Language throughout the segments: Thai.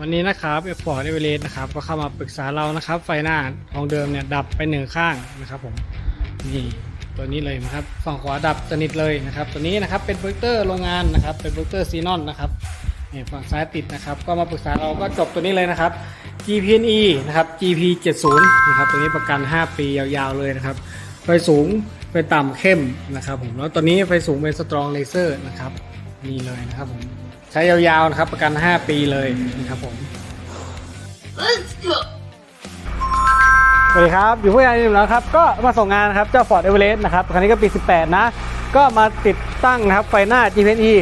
วันนี้นะครับเอฟฟอร์ดเอเวเรสต์นะครับ ก็เข้ามาปรึกษาเรานะครับ ไฟหน้าของเดิมเนี่ยดับไปหนึ่งข้างนะครับผมนี่ตัวนี้เลยนะครับฝั่งขวาดับสนิทเลยนะครับ ตัวนี้นะครับเป็นโปรเจคเตอร์โรงงานนะครับ เป็นโปรเจคเตอร์ซีนอนนะครับนี่ฝั่งซ้ายติดนะครับ ก็มาปรึกษาเราก็จบตัวนี้เลยนะครับ GPNE นะครับ GP70 นะครับตัวนี้ประกัน 5 ปียาวๆเลยนะครับไฟสูงไฟต่ำเข้มนะครับผมแล้วตัวนี้ไฟสูงเป็นสตรองเลเซอร์นะครับ นี่เลยนะครับผมใช้ยาวๆนะครับประกัน 5 ปีเลยนะครับผม Let's go. สวัสดีครับ อยู่ผู้ใหญ่หนึ่งแล้วครับ ก็มาส่งงานนะครับ เจ้า Ford Everest นะครับ คันนี้ก็ปี 18 นะ ก็มาติดตั้งนะครับ ไฟหน้า GPNE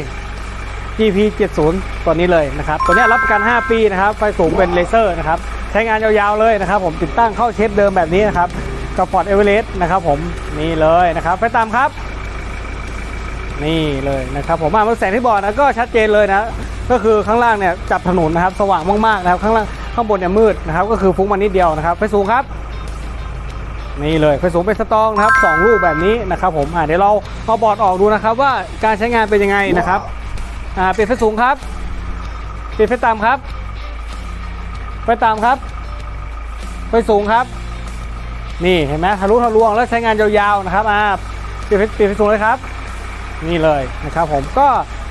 GP70 ตัวนี้เลยนะครับ ตัวนี้รับประกัน 5 ปีนะครับ ไฟสูงเป็นเลเซอร์นะครับ ใช้งานยาวๆเลยนะครับ ผมติดตั้งเข้าเชฟเดิมแบบนี้นะครับ กับ Ford Everest นะครับผม นี่เลยนะครับไฟตามครับ นี่เลยนะครับผมมาเมื่อแสงที่บอกนะก็ชัดเจนเลยนะ ก็คือข้างล่างเนี่ยจับถนนนะครับ สว่างมากๆนะครับข้างล่างข้างบนเนี่ยมืดนะครับ ก็คือฟุ้งมานิดเดียวนะครับไฟสูงครับ นี่เลยไฟสูงเป็นสตองนะครับสองลูกแบบนี้นะครับ ผมอ่าเดี๋ยวเราเอาบอร์ดออกดูนะครับ ว่าการใช้งานเป็นยังไงนะครับอ่าเปลี่ยนไฟสูงครับเปลี่ยนไฟต่ำครับไฟต่ำครับไฟสูงครับ นี่เห็นไหมทะลุทะลวงแล้วใช้งานยาวๆนะครับอ่าเปลี่ยนไฟเปลี่ยนไฟสูงเลยครับ นี่เลยนะครับผมก็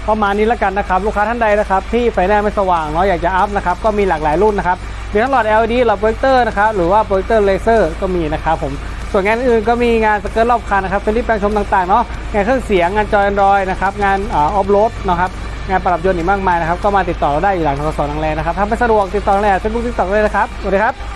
ประมาณนี้แล้วกันนะครับ ลูกค้าท่านใดนะครับ ที่ไฟหน้าไม่สว่างเนาะอยากจะอัพนะครับก็มีหลากหลายรุ่นนะครับมีทั้งหลอด LED หลอดโปรเจคเตอร์นะครับหรือว่าโปรเจคเตอร์เลเซอร์ก็มีนะครับผมส่วนงานอื่นก็มีงานสเกิร์ตรอบคันนะครับเป็นที่แปลงชมต่างๆเนาะงานเครื่องเสียงงานจอยแอนดรอยนะครับงานออฟโรดนะครับงานปรับยนต์อีกมากมายนะครับก็มาติดต่อเราได้อยู่หลังทกศนังแลนะครับถ้าไม่สะดวกติดต่อนังแลเฟซบุ๊กติดต่อเลยนะครับสวัสดีครับ